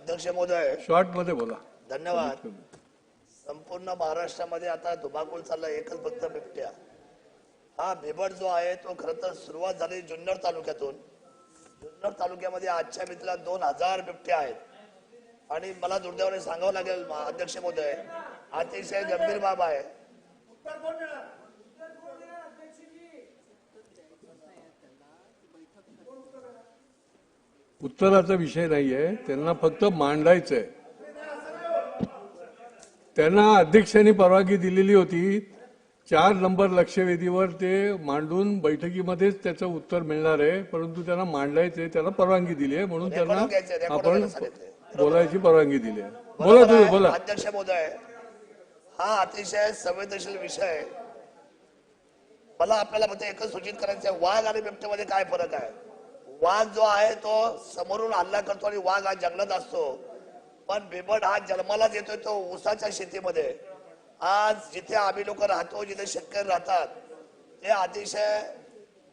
अध्यक्ष महोदय. शॉर्टमध्ये बोला. धन्यवाद. संपूर्ण महाराष्ट्रामध्ये आता धुमाकूळ चालला एकच फक्त बिबट्या. हा बिबट जो आहे तो खर तर सुरुवात झाली जुन्नर तालुक्यातून. जुन्नर तालुक्यामध्ये आजच्या मितीला दोन हजार बिबट्या आहेत. आणि मला दुर्दैवाने सांगावं लागेल अध्यक्ष महोदय अतिशय गंभीर बाब आहे. उत्तराचा विषय नाहीये. त्यांना फक्त मांडायचंय. त्यांना अध्यक्षांनी परवानगी दिलेली होती. चार नंबर लक्षवेधीवर ते मांडून बैठकीमध्येच त्याचं उत्तर मिळणार आहे. परंतु त्यांना मांडायचंय त्याला परवानगी दिली आहे. म्हणून त्यांना आपण. बोलायची परवानगी दिली आहे. बोला तुम्ही आहे, बोला. अध्यक्ष महोदय हा अतिशय संवेदनशील विषय आहे. मला आपल्याला एकच सूचित करायचं आहे वाघ आणि बिबट्यामध्ये काय फरक आहे? वाघ जो आहे तो समोरून हल्ला करतो आणि वाघ हा जंगलात असतो. पण बिबट हा जन्मालाच येतोय तो ऊसाच्या शेतीमध्ये. आज जिथे आम्ही लोक राहतो जिथे शेतकरी राहतात ते अतिशय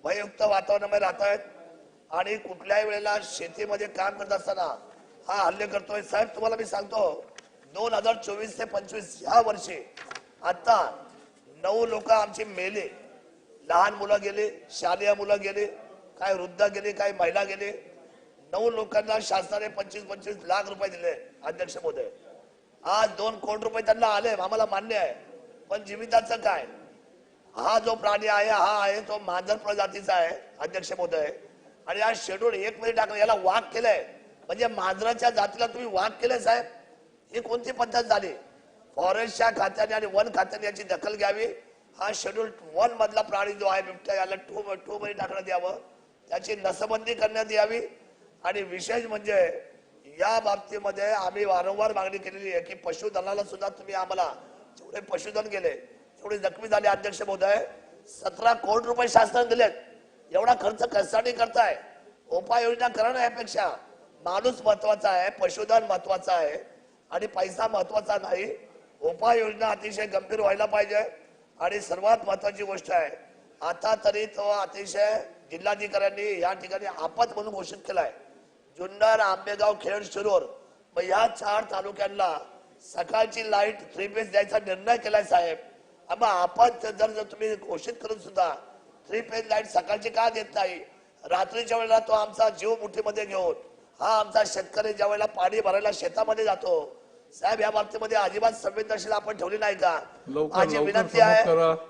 भययुक्त वातावरणामध्ये राहत आहेत आणि कुठल्याही वेळेला शेतीमध्ये काम करत असताना हा हल्ले करतोय. साहेब तुम्हाला मी सांगतो दोन हजार चोवीस ते पंचवीस ह्या वर्षी आता नऊ लोक आमची मेले. लहान मुलं गेली शालेय मुलं गेली काय वृद्ध गेली काय महिला गेली. नऊ लोकांना शासनाने पंचवीस पंचवीस लाख रुपये दिले अध्यक्ष मोदय आज दोन कोटी रुपये त्यांना आले आम्हाला मान्य आहे. पण जीविताचं काय? हा जो प्राणी आहे हा आहे तो मांजर प्रजातीचा आहे अध्यक्ष मोदय आणि या शेड्यूल एक मध्ये टाकलं याला वाघ केलंय. म्हणजे मांजराच्या जातीला तुम्ही वाघ केलंय साहेब? ही कोणती पद्धत झाली? फॉरेस्टच्या खात्याने आणि वन खात्याने याची दखल घ्यावी. हा शेड्यूल वन मधला प्राणी जो आहे बिबट्या याला टू टू मध्ये टाकण्यात यावं. त्याची नसबंदी करण्यात यावी. आणि विशेष म्हणजे या बाबतीमध्ये आम्ही वारंवार मागणी केलेली आहे की पशुधनाला सुद्धा तुम्ही आम्हाला जेवढे पशुधन गेले तेवढे जखमी झाले अध्यक्ष महोदय. सतरा कोटी रुपये शासनाने दिलेत. एवढा खर्च कशासाठी करताय? उपाययोजना करणं यापेक्षा माणूस महत्त्वाचा आहे पशुधन महत्वाचं आहे. आणि पैसा महत्त्वाचा नाही. उपाययोजना अतिशय गंभीर व्हायला पाहिजे. आणि सर्वात महत्वाची गोष्ट आहे आता तरी तो अतिशय जिल्हाधिकाऱ्यांनी या ठिकाणी आपत म्हणून घोषित केलाय. जुन्नर आंबेगाव खेड शिरूर. मग या चार तालुक्यांना सकाळची लाइट थ्री फेज द्यायचा निर्णय केलाय साहेब. मग आपत जर जर तुम्ही घोषित करून सुद्धा थ्री फेज लाइट सकाळची का देत नाही? रात्रीच्या वेळेला तो आमचा जीव मुठीमध्ये घेऊन हा आमचा शेतकरी ज्या वेळेला पाणी भरायला शेतामध्ये जातो साहेब या बाबतीमध्ये अजिबात संवेदनशील आपण ठेवली नाही का? माझी विनंती आहे.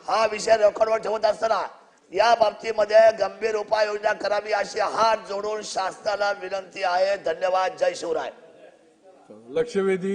हा विषय रेकॉर्डवर ठेवत असताना या बाबतीमध्ये गंभीर उपाययोजना करावी अशी हात जोडून शासनाला विनंती आहे. धन्यवाद. जय शिवराय. लक्षवेधी